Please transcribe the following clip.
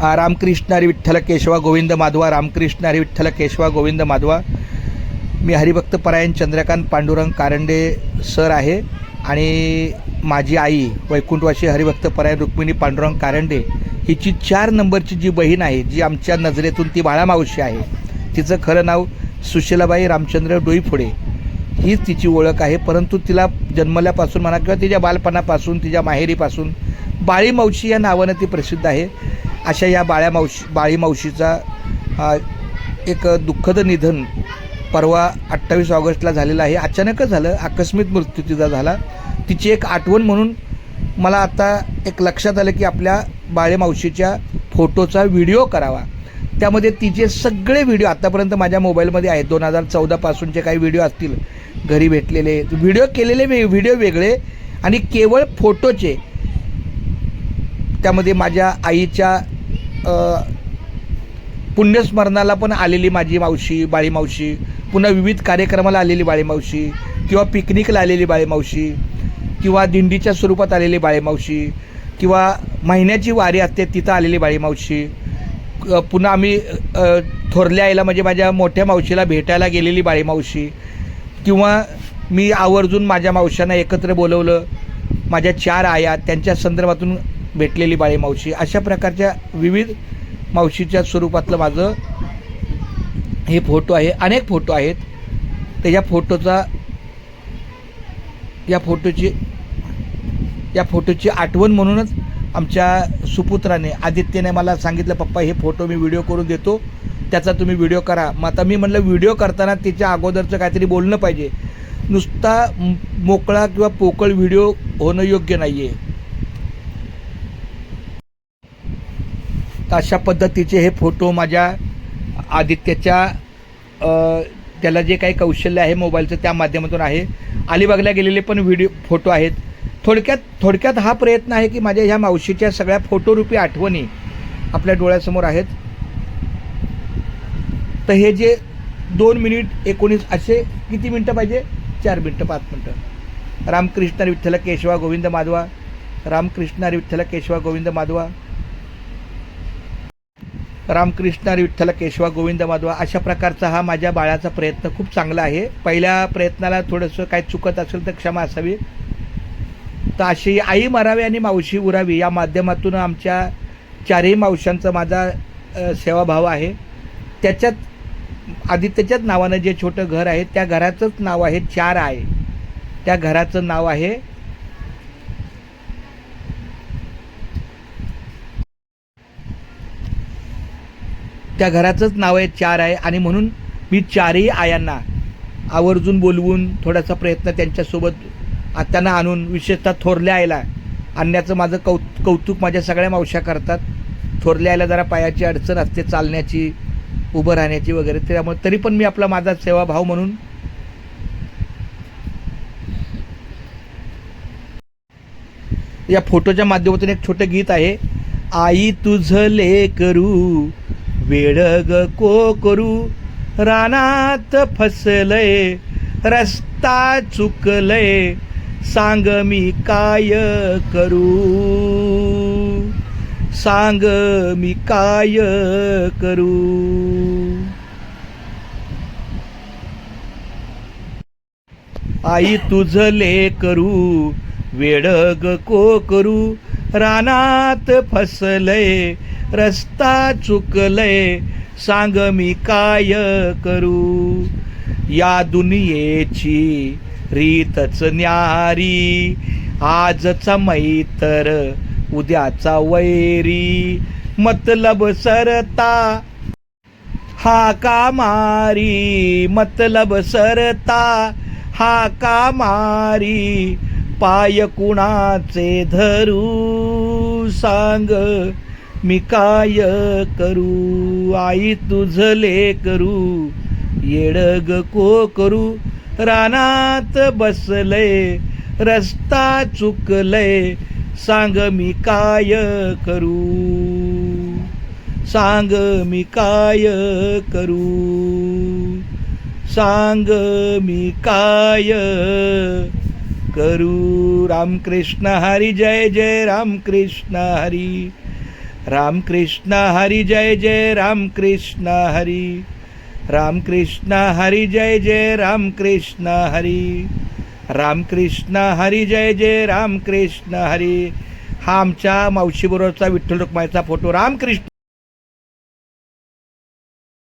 रामकृष्ण हरी विठ्ठल केशवा गोविंद माधवा रामकृष्ण हरी विठ्ठल केशवा गोविंद माधवा. मी हरिभक्त परायण चंद्रकांत पांडुरंग कारंडे सर आहे आणि माझी आई वैकुंठवासी हरिभक्त परायण रुक्मिणी पांडुरंग कारंडे हिची चार नंबरची जी बहीण आहे जी आमच्या नजरेतून ती बाळामावशी आहे. तिचं खरं नाव सुशीलाबाई रामचंद्र डोईफोडे. हीच तिची ओळख आहे परंतु तिला जन्मल्यापासून म्हणा किंवा तिच्या बालपणापासून तिच्या माहेरीपासून बाळी मावशी या नावानं ती प्रसिद्ध आहे. अशा या बाळ्या मावशी बाळी मावशीचा एक दुःखद निधन परवा अठ्ठावीस ऑगस्टला झालेलं आहे. अचानकच झालं. आकस्मिक मृत्यू तिचा झाला. तिची एक आठवण म्हणून मला आता एक लक्षात आलं की आपल्या बाळे मावशीच्या फोटोचा व्हिडिओ करावा. त्यामध्ये तिचे सगळे व्हिडिओ आत्तापर्यंत माझ्या मोबाईलमध्ये आहेत. दोन हजार चौदापासूनचे काही व्हिडिओ असतील. घरी भेटलेले व्हिडिओ केलेले वे व्हिडिओ वेगळे आणि केवळ फोटोचे. त्यामध्ये माझ्या आईच्या पुण्यस्मरणाला पण आलेली माझी मावशी बाळीमावशी पुन्हा विविध कार्यक्रमाला आलेली बाळीमावशी किंवा पिकनिकला आलेली बाळीमावशी किंवा दिंडीच्या स्वरूपात आलेली बाळीमावशी किंवा महिन्याची वारी असते तिथं आलेली बाळीमावशी पुन्हा आम्ही थोरल्या आईला म्हणजे माझ्या मोठ्या मावशीला भेटायला गेलेली बाळीमावशी किंवा मी आवर्जून माझ्या मावशांना एकत्र बोलवलं. माझ्या चार आया त्यांच्या संदर्भातून भेटलेली बाळी मावशी. अशा प्रकारच्या विविध मावशीच्या स्वरूपातलं माझं हे फोटो आहे. अनेक फोटो आहेत. त्याच्या फोटोचा या फोटोची या फोटोची आठवण म्हणूनच आमच्या सुपुत्राने आदित्यने मला सांगितलं पप्पा हे फोटो मी व्हिडिओ करून देतो. त्याचा तुम्ही व्हिडिओ करा. मग आता मी म्हटलं व्हिडिओ करताना तिच्या अगोदरचं काहीतरी बोलणं पाहिजे. नुसता मोकळा किंवा पोकळ व्हिडिओ होणं योग्य नाही आहे तर अशा पद्धतीचे हे फोटो माझ्या आदित्याच्या त्याला जे काही कौशल्य आहे मोबाईलचं त्या माध्यमातून आहे. अलिबागला गेलेले पण व्हिडिओ फोटो आहेत. थोडक्यात थोडक्यात हा प्रयत्न आहे की माझ्या ह्या मावशीच्या सगळ्या फोटोरूपी आठवणी आपल्या डोळ्यासमोर आहेत. तर हे जे दोन मिनिट एकोणीस असे किती मिनटं पाहिजे? चार मिनटं पाच मिनटं. रामकृष्ण विठ्ठल केशवा गोविंद माधवा. रामकृष्ण विठ्ठल केशवा गोविंद माधवा. रामकृष्ण विठ्ठल केशवा गोविंद माधवा अशा प्रकारचा हा माझ्या बाळाचा प्रयत्न खूप चांगला आहे. पहिल्या प्रयत्नाला थोडंसं काय चुकत असेल तर क्षमा असावी. तर अशी आई मरावी आणि मावशी उरावी या माध्यमातून आमच्या चारही मावशांचा माझा सेवाभाव आहे. त्याच्यात आदित्यच्याच नावानं जे छोटं घर आहे त्या घराचंच नाव आहे चार आहे. त्या घराचं नाव आहे त्या घराचंच नाव आहे चार आहे. आणि म्हणून मी चारही आयांना आवर्जून बोलवून थोडासा प्रयत्न त्यांच्यासोबत आ- त्यांना आणून विशेषतः थोरल्या आईला आणण्याचं माझं कौ कौतुक माझ्या सगळ्या मावश्या करतात. थोरल्या आईला जरा पायाची अडचण असते चालण्याची उभं राहण्याची वगैरे. त्यामुळे तरी पण मी आपला माझा सेवाभाव म्हणून या फोटोच्या माध्यमातून एक छोटं गीत आहे आई तुझ ले करू वेळ को करू? रानात फसलय रस्ता चुकलय सांग मी काय करू? सांग मी काय करू? आई तुझ ले करू वेड को करू? रानात फसलय रस्ता चुकलय सांग मी काय करू? या दुनियेची रीतच न्यारी आजचा मैतर उद्याचा वैरी मतलब सरता हा का मारी? मतलब सरता हा का मारी? पाय कुणाचे धरू? सांग मी काय करू? आई तुझले करू. येडग को करू. रानात बसलय रस्ता चुकलय. सांग मी काय करू? सांग मी काय करू? सांग मी काय करू? रामकृष्ण हरी जय जय रामकृष्ण हरी. रामकृष्ण हरी जय जय रामकृष्ण हरी। रामकृष्ण हरी जय जय रामकृष्ण हरी। रामकृष्ण हरी जय जय रामकृष्ण हरी। हा आमच्या मावशीबरोबरचा विठ्ठल रुक्माईचा फोटो. रामकृष्ण!